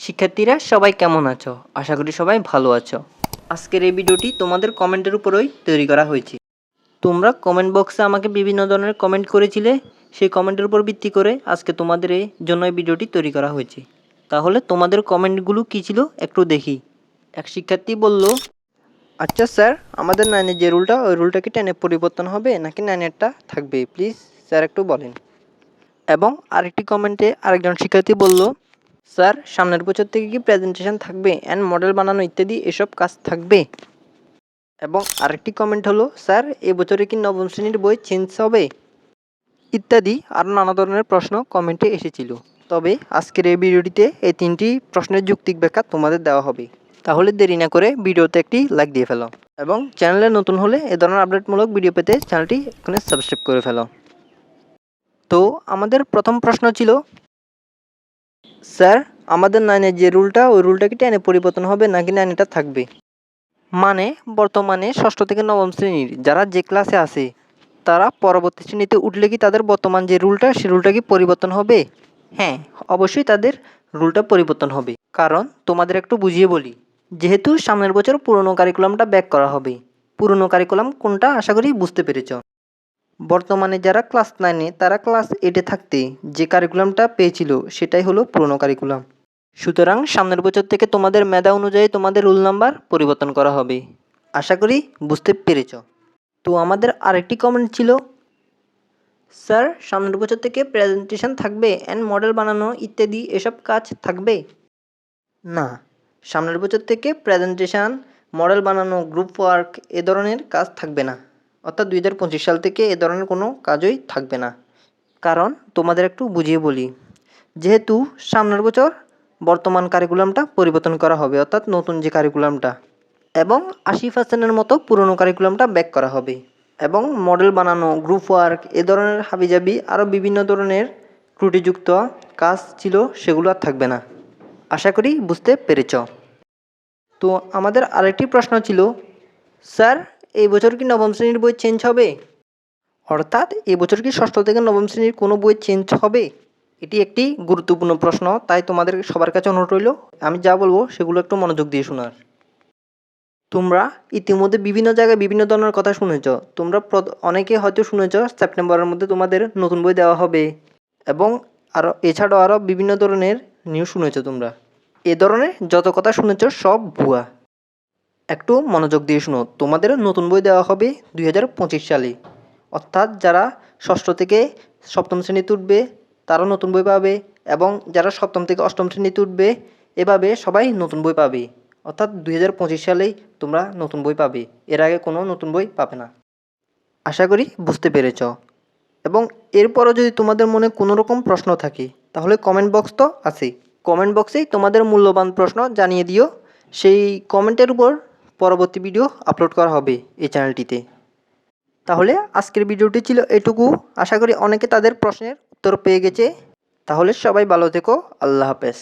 শিক্ষার্থীরা, সবাই কেমন আছো? আশা করি সবাই ভালো আছো। আজকের এই ভিডিওটি তোমাদের কমেন্টের উপরই তৈরি করা হয়েছে। তোমরা কমেন্ট বক্সে আমাকে বিভিন্ন ধরনের কমেন্ট করেছিলে, সেই কমেন্টের উপর ভিত্তি করে আজকে তোমাদের এই জন্য এই ভিডিওটি তৈরি করা হয়েছে। তাহলে তোমাদের কমেন্টগুলো কী ছিল? একটু দেখি। এক শিক্ষার্থী বলল আচ্ছা স্যার, আমাদের নাইনের যে রুলটা, ওই রুলটা কি টেনে পরিবর্তন হবে নাকি নাইনেরটা থাকবে? প্লিজ স্যার একটু বলেন। এবং আরেকটি কমেন্টে আরেকজন শিক্ষার্থী বলল স্যার, সামনের বছর থেকে কি প্রেজেন্টেশন থাকবে? অ্যান্ড মডেল বানানো ইত্যাদি এসব কাজ থাকবে? এবং আরেকটি কমেন্ট হলো, স্যার এবছরে কি নবম শ্রেণির বই চেঞ্জ হবে? ইত্যাদি আরও নানা ধরনের প্রশ্ন কমেন্টে এসেছিল। তবে আজকের এই ভিডিওটিতে এই তিনটি প্রশ্নের যুক্তিক ব্যাখ্যা তোমাদের দেওয়া হবে। তাহলে দেরি না করে ভিডিওতে একটি লাইক দিয়ে ফেলো। এবং চ্যানেলে নতুন হলে এ ধরনের আপডেটমূলক ভিডিও পেতে চ্যানেলটি এখানে সাবস্ক্রাইব করে ফেলো। তো আমাদের প্রথম প্রশ্ন ছিল স্যার, আমাদের নাইনের যে রুলটা, ওই রুলটা কি টেনে পরিবর্তন হবে নাকি নাইনেটা থাকবে? মানে বর্তমানে ষষ্ঠ থেকে নবম শ্রেণির যারা যে ক্লাসে আছে, তারা পরবর্তী শ্রেণীতে উঠলে কি তাদের বর্তমান যে রুলটা, সে রুলটা কি পরিবর্তন হবে? হ্যাঁ অবশ্যই তাদের রুলটা পরিবর্তন হবে। কারণ, তোমাদের একটু বুঝিয়ে বলি, যেহেতু সামনের বছর পুরনো কারিকুলামটা ব্যাক করা হবে। পুরনো কারিকুলাম কোনটা, আশা করি বুঝতে পেরেছ। বর্তমানে যারা ক্লাস নাইনে তারা ক্লাস এইটে থাকতে যে কারিকুলামটা পেয়েছিল, সেটাই হলো পুরনো কারিকুলাম সুতরাং সামনের বছর থেকে তোমাদের মেধা অনুযায়ী তোমাদের রুল নাম্বার পরিবর্তন করা হবে। আশা করি বুঝতে পেরেছ। তো আমাদের আরেকটি কমেন্ট ছিল, স্যার, সামনের বছর থেকে প্রেজেন্টেশন থাকবে অ্যান্ড মডেল বানানো ইত্যাদি এসব কাজ থাকবে? না, সামনের বছর থেকে প্রেজেন্টেশন মডেল বানানো গ্রুপ ওয়ার্ক এ ধরনের কাজ থাকবে না। অর্থাৎ দুই হাজার পঁচিশ সাল থেকে এ ধরনের কোনো কাজই থাকবে না। কারণ তোমাদের একটু বুঝিয়ে বলি, যেহেতু সামনের বছর বর্তমান কারিকুলামটা পরিবর্তন করা হবে, অর্থাৎ নতুন যে কারিকুলামটা এবং আশি পার্সেন্টের মতো পুরনো কারিকুলামটা ব্যাক করা হবে, এবং মডেল বানানো গ্রুপ ওয়ার্ক এ ধরনের হাবিজাবি আরও বিভিন্ন ধরনের ত্রুটিযুক্ত কাজ ছিল, সেগুলো আর থাকবে না। আশা করি বুঝতে পেরেছ। তো আমাদের আরেকটি প্রশ্ন ছিল, স্যার এই বছর কি নবম শ্রেণির বই চেঞ্জ হবে? অর্থাৎ এবছর কি ষষ্ঠ থেকে নবম শ্রেণির কোনো বই চেঞ্জ হবে? এটি একটি গুরুত্বপূর্ণ প্রশ্ন, তাই তোমাদের সবার কাছে অনুরোধ রইল, আমি যা বলব সেগুলো একটু মনোযোগ দিয়ে শোনার। তোমরা ইতিমধ্যে বিভিন্ন জায়গায় বিভিন্ন ধরনের কথা শুনেছ, তোমরা অনেকে হয়তো শুনেছ সেপ্টেম্বরের মধ্যে তোমাদের নতুন বই দেওয়া হবে, এবং আরও এছাড়াও আরও বিভিন্ন ধরনের নিউজ শুনেছ তোমরা। এ ধরনের যত কথা শুনেছ সব ভুয়া। একটু মনোযোগ দিয়ে শুনো। তোমাদের নতুন বই দেওয়া হবে দুই হাজার পঁচিশ সালে। অর্থাৎ যারা ষষ্ঠ থেকে সপ্তম শ্রেণীতে উঠবে তারাও নতুন বই পাবে এবং যারা সপ্তম থেকে অষ্টম শ্রেণীতে উঠবে এভাবে সবাই নতুন বই পাবে। অর্থাৎ দুই হাজার পঁচিশ সালেই তোমরা নতুন বই পাবে। এর আগে কোনো নতুন বই পাবে না। আশা করি বুঝতে পেরেছ। এবং এরপরও যদি তোমাদের মনে কোনো রকম প্রশ্ন থাকে, তাহলে কমেন্ট বক্স তো আছেই। কমেন্ট বক্সেই তোমাদের মূল্যবান প্রশ্ন জানিয়ে দিও। সেই কমেন্টের উপর পরবর্তী ভিডিও আপলোড করা হবে এই চ্যানেলটিতে তাহলে আজকের ভিডিওটি ছিল এটুকু। আশা করি অনেকে তাদের প্রশ্নের উত্তর পেয়ে গেছে। তাহলে সবাই ভালো থেকো। আল্লাহ হাফেজ।